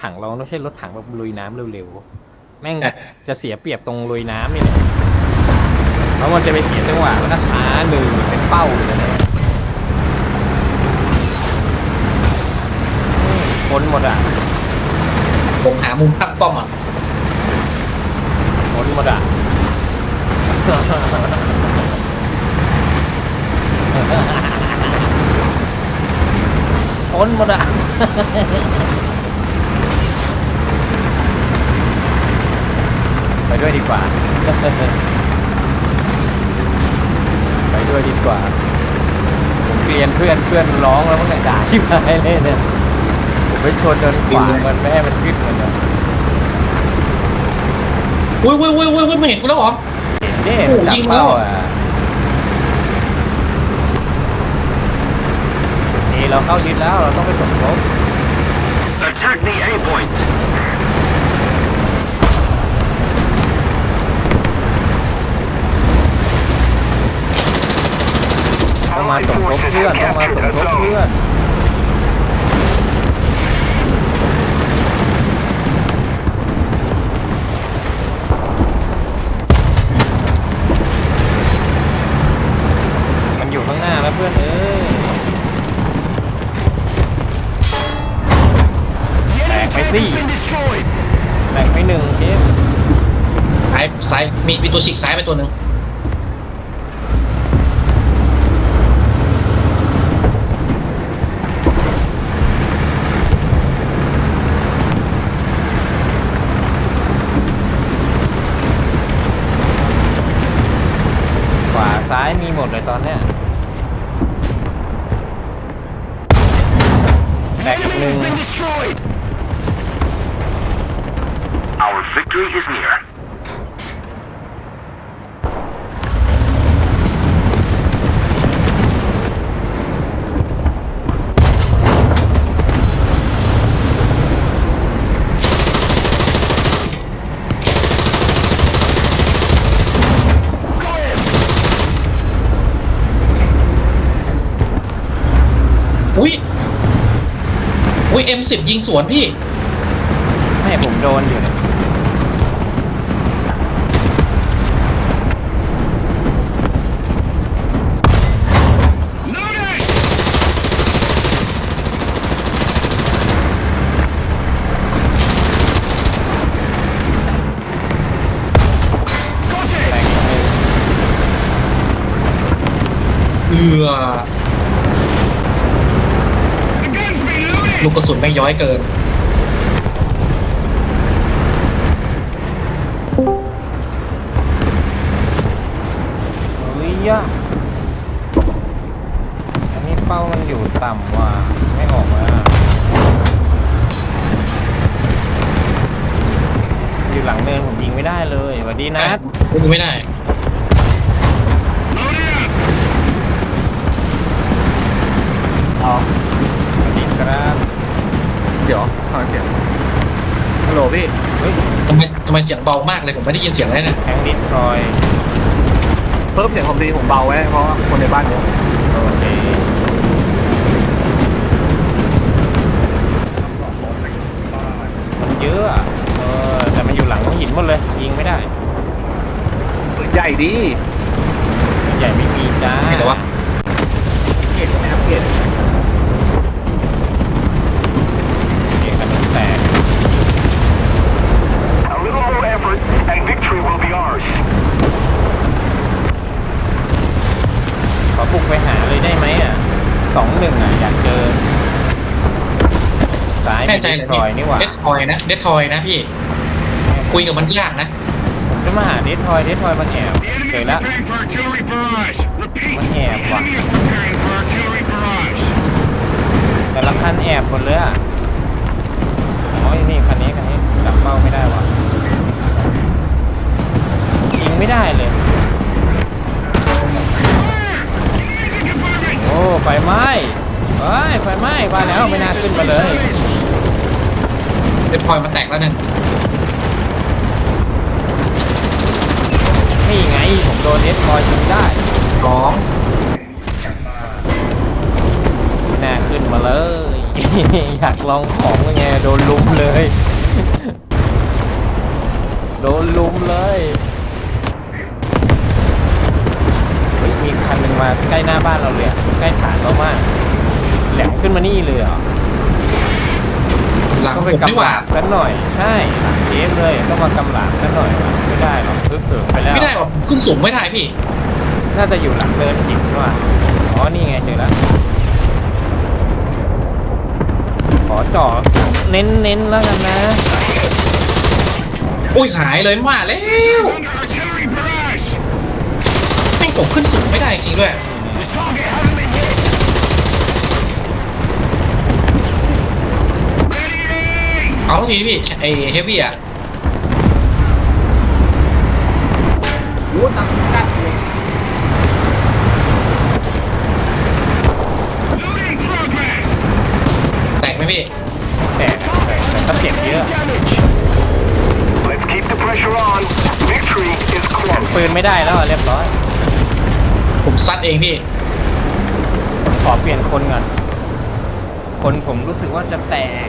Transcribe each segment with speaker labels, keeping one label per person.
Speaker 1: ถังเราไม่ใช่รถถังแบบลุยน้ำเร็วๆ แม่ง
Speaker 2: อะ
Speaker 1: จะเสียเปรียบตรงลุยน้ำนี่แหละเพราะมันจะไปเสียจังหวะแล้วก็ช้าหนึ่งเป็นเป้าเลยนะคนหมดอะ
Speaker 2: ผมหามุมตั้งป้อมอะ
Speaker 1: คนหมดอะชนหมดอะ ไปด้วยดีกว่า ไปด้วยดีกว่า ผมเกลียนเพื่อนเพื่อนร้องแล้วมันด่าที่มาให้เล่นเนี่ยผมไปชนจนขวางมันไม่ให้มันขึ้นมันอะ
Speaker 2: อุ้ยอุ้ยอุ้ยอุ้ยอุ้ยไม่เห็นกูแล้วเหรอ
Speaker 1: เห็นดิ
Speaker 2: โอ้โห
Speaker 1: จับ
Speaker 2: ยิง
Speaker 1: เป้า
Speaker 2: แล้ว
Speaker 1: อะนี่เราเข้ายึดแล้วเราต้องไปสมทบ
Speaker 3: Attack the A point.
Speaker 1: ต้องมาสมทบ เพื่อนต้องมาสมทบเพื่อนมันอยู่ข้างหน้าแล้วเพื่อนเอ้ยแตกไปสิแตกไปหนึ่งเชฟ
Speaker 2: ซ้ายซ้ายมีมีตัวฉีกซ้ายไปตัวหนึ่ง
Speaker 1: ซ้ายมีหมดเลยตอนเนี้ยแตกอีกหนึ่ง
Speaker 3: Our victory is near.
Speaker 2: M10 ยิงสวนพี่
Speaker 1: ไม่ผมโดนอยู่
Speaker 2: ลูกกระสุนแม่งย้อยเกิน
Speaker 1: เฮ้ยยะอันนี้เป้ามันอยู่ต่ำว่ะไม่ออกมา อยู่หลังเนินผมยิงไม่ได้เลยสวัสดีนัด
Speaker 2: ยิงไม่ได้
Speaker 4: ลโหลพี่
Speaker 1: เฮ้ย
Speaker 2: ทำไมทำไมเสียงเบามากเลยผมไม่ได้ยินเสียงเลยนะ
Speaker 1: แทงดิสทรอย
Speaker 4: เพิ่มเสียงผมดีผมเบาไว้เพราะว่าคนในบ้านเยอะ
Speaker 1: โอเคมันเยอะอะเออแต่มันอยู่หลังหินหมดเลย ยิงไม่ได้
Speaker 4: ปืนใหญ่ดี
Speaker 1: ใหญ่ไม่มีจ้า
Speaker 2: เห็นหรอวะ
Speaker 4: เกตไหมครับเกต
Speaker 1: เกียงกันแตก
Speaker 3: A little more effort, and victory will be ours.
Speaker 1: ขอบุก ไปหาเลยได้ไหมอะสองหนึ่งอะอยากเจอซ้าย
Speaker 2: แน่
Speaker 1: มี
Speaker 2: ใจ
Speaker 1: ดิ
Speaker 2: เหร
Speaker 1: ส
Speaker 2: อ
Speaker 1: ทรอยนี่หว่า
Speaker 2: เดดทอยนะเดดทอยนะพี่ คุยกับมันยากนะ
Speaker 1: ผมจะมาหาดิสทรอยดิสทรอยมันแอบเจอแล้ว
Speaker 3: for artillery barrage. Repeat.
Speaker 1: มันแอบว่ะ
Speaker 3: is preparing for artillery barrage.
Speaker 1: แต่ละคันแอบหมดเลยอะอ๋อนี่คันนี้คันนี้จับเป้าไม่ได้ว่ะยิงไม่ได้เลย ไฟไหม้เฮ้ยไฟไหม้มาแล้วไม่น่าขึ้นมาเลย
Speaker 2: เดดทอยมันแตกแล้วหนึ่ง
Speaker 1: นี่ไงผมโดนเอสคอยยิงได้
Speaker 2: สอง
Speaker 1: ไม่น่าขึ้นมาเลย อยากลองของไงโดนลุมเลย โดนลุมเลย เฮ้ยมีคันหนึ่งมาใกล้หน้าบ้านเราเลยอะใกล้ฐานเรามากแหลมขึ้นมานี่เลยเหรอ
Speaker 2: หลัง
Speaker 1: ต้อง
Speaker 2: ผ
Speaker 1: ไป
Speaker 2: มดี
Speaker 1: กำ
Speaker 2: ก
Speaker 1: ห
Speaker 2: ว่า
Speaker 1: ลาบกันหน่อย ใช่หลังเชฟเลยต้องมากำหลาบกันหน่อยวะไม่ได้หรอกเพิ่งไปแล้ว
Speaker 2: ไม่ได้หรอกขึ้นสูงไม่ได้พี่
Speaker 1: น่าจะอยู่หลังเดินจิ๋วว่ะอ๋อ นี่ไงเจอแล้ว ขอเจาะเน้นเน้นๆแล้วกันนะ
Speaker 2: อุ้ยหายเลยมาแล้ว
Speaker 3: Under artillery barrage!
Speaker 2: แม่ งผมขึ้นสูงไม่ได้จริงด้วย
Speaker 3: The target hasn't been hit! Ready!
Speaker 2: เอาทีพี่ไอเฮฟวี่อะ
Speaker 4: รู้ตังกัดเลย
Speaker 3: Loading progress!
Speaker 2: แตกไหมพี่
Speaker 1: แต่แต่แต่ก็เจ็บเยอะ
Speaker 3: Damage! Let's keep the pressure on. Victory is close.
Speaker 1: ปืนไม่ได้แล้วอะเรียบร้อย
Speaker 2: ผมซัดเองพี่
Speaker 1: ขอเปลี่ยนคนก่อน คนผมรู้สึกว่าจะแตก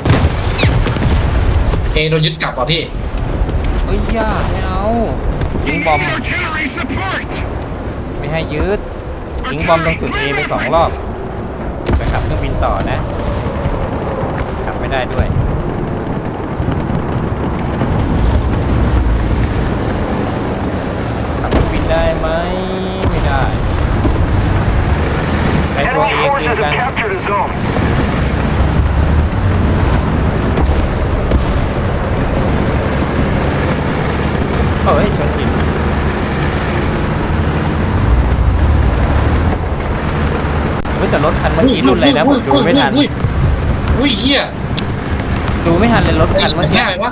Speaker 2: เอโดนยึดกลับว่ะพี่
Speaker 1: เฮ้ยยากไม่เอายิงบอม
Speaker 3: Artillery support!
Speaker 1: ไม่ให้ยืดยิงบอมตรงจุด A ไปสองรอบจะขับเครื่องบินต่อนะขับไม่ได้ด้วย ขับเครื่องบินได้ไหม ไม่ได้ใครตัว
Speaker 3: Enemy
Speaker 1: เอคืน
Speaker 3: forces
Speaker 1: กัน
Speaker 3: have captured a zone.
Speaker 1: เอ้ยชนหินเฮ้ยแต่รถคั นเมื่อกี้รุ่นอะไรนะผมดูไม่ทัน
Speaker 2: อุ้ยอุ้ยเฮีย
Speaker 1: ดูไม่ทันเลยรถ
Speaker 2: ไอ้
Speaker 1: คัน
Speaker 2: มั
Speaker 1: เมื่อนกี้
Speaker 2: ง่ายวะ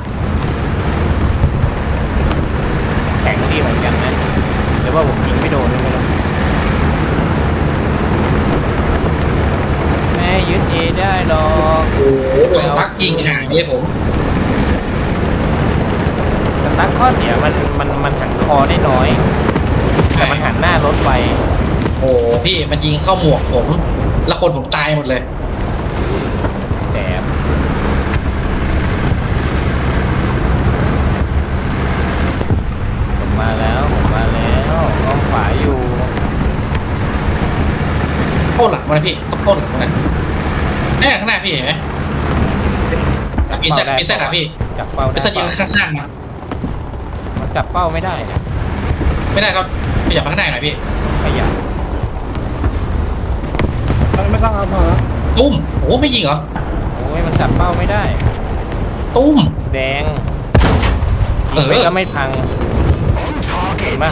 Speaker 1: แข็งดีเหมือนกันนะหรือว่าผมยิงไม่โดนไม่รู้แม่ยึดเอได้หรอก
Speaker 2: โอ้โหโดนสตักยิงห่างเลยผม
Speaker 1: สตั๊กข้อเสียมันมันมันหันคอได้น้อย แต่มันหันหน้ารถไว
Speaker 2: โอ้โหพี่มันยิงเข้าหมวกผม แล้วคนผมตายหมดเลย
Speaker 1: แสบผมมาแล้ว ผมมาแล้วอ้อมขวาอยู่
Speaker 2: โค่นหลังมันนะพี่ต้องโค่นหลังมันนะแน่ข้างหน้าพี่เห็นไหมอะพี่เซตพี่เซตอะพี่
Speaker 1: จับเป้า
Speaker 2: พี่
Speaker 1: ได้
Speaker 2: เซตยิง
Speaker 1: เปล่า
Speaker 2: ข้างๆนะ
Speaker 1: มันจับเป้าไม่ได้เนี่ย
Speaker 2: ไม่ได้ครับขยับมาข้างในหน่อยพี่
Speaker 1: ขยับ
Speaker 4: ไม่ต้องเอาพอแล้ว
Speaker 2: ตุ้มโอ้ไม่ยิงเหรอ
Speaker 1: โอ้ยมันจับเป้าไม่ได้
Speaker 2: ตุ้ม
Speaker 1: แดง
Speaker 2: เออ
Speaker 1: ยิงไปก็ไม่พัง
Speaker 3: On
Speaker 1: เห็น
Speaker 3: target!
Speaker 1: ปะ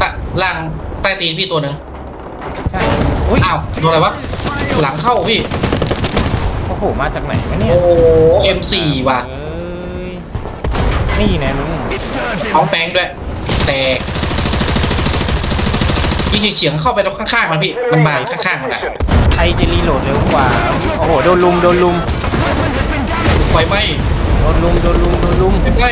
Speaker 2: ตะล่างใต้ตีนพี่ตัวหนึ่ง
Speaker 1: ใช่อุ้ย
Speaker 2: อ้าวโดนอะไรวะ หลังเข้าพี่
Speaker 1: โอ้โหมาจากไหนวะเนี่ย
Speaker 2: โอ้เอ็มสี่ว่ะ
Speaker 1: เอ้ยนี่นะมึง
Speaker 3: It serves him!
Speaker 2: เอาแป้งด้วย แต่ ยิงเฉียงๆเข้าไปตรงข้างๆมันพี่มันมาข้างๆมันแหละ
Speaker 1: ใครจะรีโหลดเร็วกว่า โอ้โห โดนลุม โดนลุม
Speaker 2: ไฟไหม้
Speaker 1: โดนลุม โดนลุม โดนลุม
Speaker 2: ไฟไหม้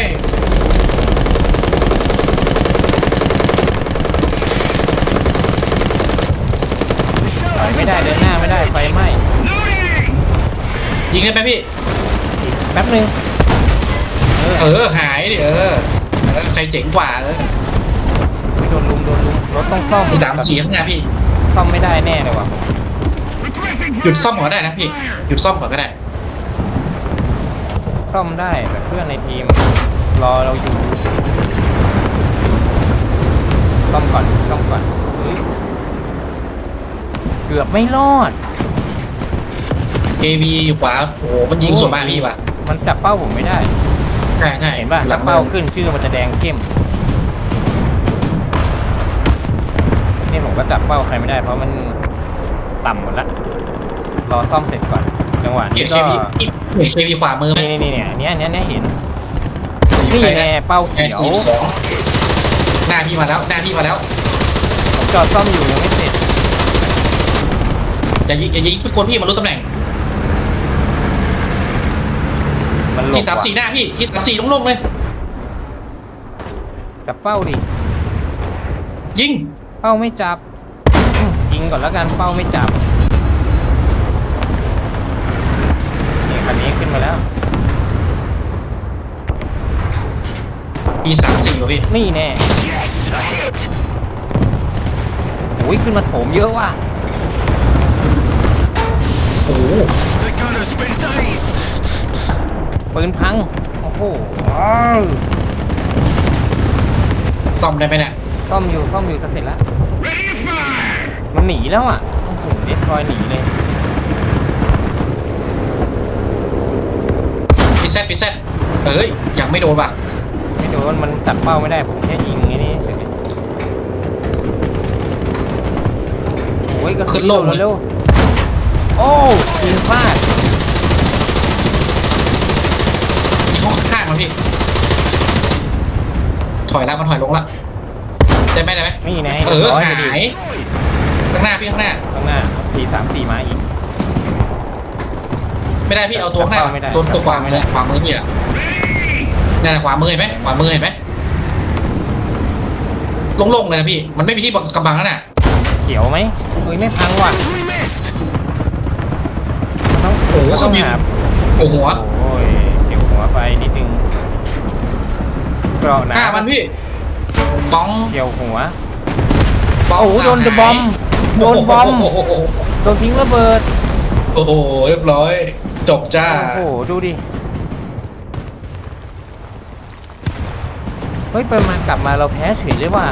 Speaker 1: ถอยไม่ได้ เดินหน้าไม่ได้ ไฟไหม้
Speaker 3: Loading!
Speaker 2: ยิงได้ไหมพี่
Speaker 1: อีกแป๊บนึง เออ
Speaker 2: เออหายดิเออเออใครเจ๋งกว่าเออ
Speaker 1: ไม่โดนลุม โดนลุม รถต้องซ่อม
Speaker 2: มีสามสี่ข้างหน้าพี่
Speaker 1: ซ่อมไม่ได้แน่เลยว่ะ
Speaker 3: Requesting
Speaker 2: หยุดซ่อมก่อนก็ได้นะพี่ หยุดซ่อมก่อนก็ได้
Speaker 1: ซ่อมได้แต่เพื่อนในทีม รอเราอยู่ ซ่อมก่อนซ่อมก่อนเฮ้ยเกือบไม่รอด
Speaker 2: AV อยู่ขวาโอ้โหมันยิงส่วนมากพี่ว่ะ
Speaker 1: มันจับเป้าผมไม่ได้
Speaker 2: ใช่ใช่
Speaker 1: เห็นป่ะ
Speaker 2: ห
Speaker 1: ห
Speaker 2: ลั
Speaker 1: ลั
Speaker 2: ง
Speaker 1: ง
Speaker 2: เป้า
Speaker 1: เป้าขึ้นชื่อมันจะแดงเข้ม ก็จับเป้าใครไม่ได้เพราะมันต่ำหมดละรอซ่อมเสร็จก่อนจังหวะ
Speaker 2: เห็
Speaker 1: นี้
Speaker 2: น
Speaker 1: ก็
Speaker 2: KV เห็น KV ขวามือไหม
Speaker 1: นี่นี่นี่เนี่ยอันเนี้ยอันเนี้ยเห็น
Speaker 2: อยู่
Speaker 1: นี่
Speaker 2: ใกล้
Speaker 1: แน่
Speaker 2: นะ
Speaker 1: เป้า
Speaker 2: แอ
Speaker 1: เขี
Speaker 2: ร์
Speaker 1: ยว
Speaker 2: สี่สองหน้าพี่มาแล้ว หน้าพี่มาแล้ว
Speaker 1: ผมจอดซ่อมอยู่ยังไม่เสร็จ
Speaker 2: อย่ายิงอย่ายิงทุกคนพี่มันรู้ตำแหน่ง
Speaker 1: มันหลบ
Speaker 2: ที่สาม
Speaker 1: ว่ะ
Speaker 2: สี่หน้าพี่ ที่สามสี่ลงๆเลย
Speaker 1: จับเป้าดิ
Speaker 2: ยิง
Speaker 1: เป้าไม่จับอืมยิงก่อนแล้วกันเป้าไม่จับคันนี้ขึ้นมาแล้ว
Speaker 2: ปีสามสี่วะพี่
Speaker 1: นี่แน่
Speaker 3: Yes, a hit.
Speaker 1: โอ้ยขึ้นมาโถมเยอะว่ะ
Speaker 2: โอ้โห
Speaker 3: The gunner's been dazed.
Speaker 1: ปืนพัง โอ้โห
Speaker 2: ซ่อมได้ไหมเนี่ย
Speaker 1: ซ่อมอยู่ซ่อมอยู่จะเสร็จแล้ว
Speaker 3: Ready to fire.
Speaker 1: มันหนีแล้วอะโอ้โหเดสทรอยหนีเลย
Speaker 2: ปีแซดปีแซดเอ้ยยังไม่โดนป่ะ
Speaker 1: ไม่โดนมันจับเป้าไม่ได้ผมแค่ยิงไอ้นี่เฉยโอ้ยกระสุนโลเร็วๆโอ้ยิงพลาด
Speaker 2: มีห้องข้างๆมั้พี่ ถอยแล้วมันถอยลงละได้ไหมได้ไหม
Speaker 1: นี่ไง
Speaker 2: เออ
Speaker 1: ร้อย
Speaker 2: หา
Speaker 1: ไปดิ
Speaker 2: ย ข้างหน้าพี่ข้างหน้า
Speaker 1: ข้างหน้าทีสามสี่มาอีก
Speaker 2: ไม่ได้พี่เอาตัวข้างหน้า
Speaker 1: ไม่ได้
Speaker 2: ตัวตัวขวา
Speaker 1: ไม่
Speaker 2: มื
Speaker 1: ได้
Speaker 2: อขวามือพี่อะนั่นแหละขวามือเห็นไหมขวามือเห็นไหมโล่งๆเลยนะพี่ มันไม่มีที่บังกำบังแล้วน่ะ
Speaker 1: เขียวไหมเฮ้ยไม่พังว่ะ
Speaker 3: We missed.
Speaker 1: มันต้อง
Speaker 2: โอ้โห
Speaker 1: มันต้อง
Speaker 2: มี
Speaker 1: หา
Speaker 2: โอ้โหหัว
Speaker 1: โอ้ยเสียวหัวไปนิดนึงเกราะหนา
Speaker 2: ฆ่ามันพี่ป้อง
Speaker 1: เกี่ยวหัว
Speaker 2: ป้อง
Speaker 1: โอ้โหโดน
Speaker 2: หาย
Speaker 1: บอม โดนบอม
Speaker 2: โอ้โห
Speaker 1: โดนทิ้งระเบิด
Speaker 2: โอ้โหเรียบร้อย จบจ้า
Speaker 1: โอ้โห ดูดิ เฮ้ยไปมากลับมาเราแพ้เฉยเลยว่ะ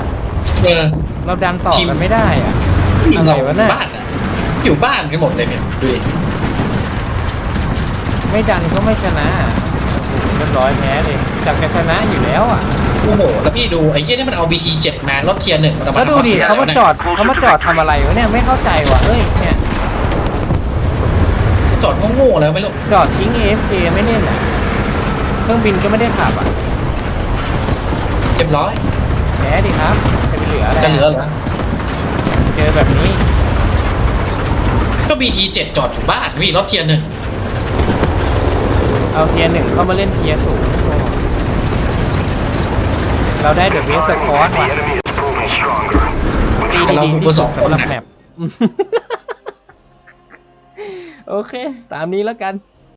Speaker 2: เออ
Speaker 1: เราดันต่อ
Speaker 2: ทีม
Speaker 1: กันไม่ได้อะ
Speaker 2: ทีมเรา
Speaker 1: อะไรวะเนี่ย
Speaker 2: บ้านอะอยู่บ้านกันหมดเลยเนี่ยดูดิ
Speaker 1: ไม่ดันก็ไม่ชนะโอ้โหเรียบร้อยแพ้เลยจากจะชนะอยู่แล้วอะ
Speaker 2: โอ้โห แล้วพี่ดูไอ้เหี้ยนี่มันเอา BT7 มารถเทียร์หนึ่งแต่น
Speaker 1: แล้วดูดิ
Speaker 2: อ
Speaker 1: เขามาจอดเขามาจอดทำอะไรวะเนี่ยไม่เข้าใจว่ะเฮ้ยเนี่ย
Speaker 2: จอดโง่ๆแล้วไม่รู้
Speaker 1: จอดทิ้ง AFK ไม่เล่นอะเครื่องบินก็ไม่ได้ขับอะ
Speaker 2: เรียบร้อย
Speaker 1: แพ้ดิครับจะไปเหลืออะไร
Speaker 2: จะเหลือเหรอ
Speaker 1: เจอแบบนี้
Speaker 2: ก็ BT7 จอดอยู่บ้านพี่รถเทียร์หนึ่ง
Speaker 1: เอาเทียร์หนึ่งเข้ามาเล่นเทียร์สูงโอ้ เราได้เดอะเบสสคอร์
Speaker 3: The
Speaker 1: ว่ะ
Speaker 3: enemy is proving stronger.
Speaker 1: ตี
Speaker 2: แต่เรา
Speaker 1: ดีๆ
Speaker 2: เบ
Speaker 1: ที่
Speaker 2: อร์ส
Speaker 1: สุ
Speaker 2: อ
Speaker 1: ด
Speaker 2: งคน
Speaker 1: สำหรับ
Speaker 2: นะ
Speaker 1: แมปโอเค ตามนี้แล้วกัน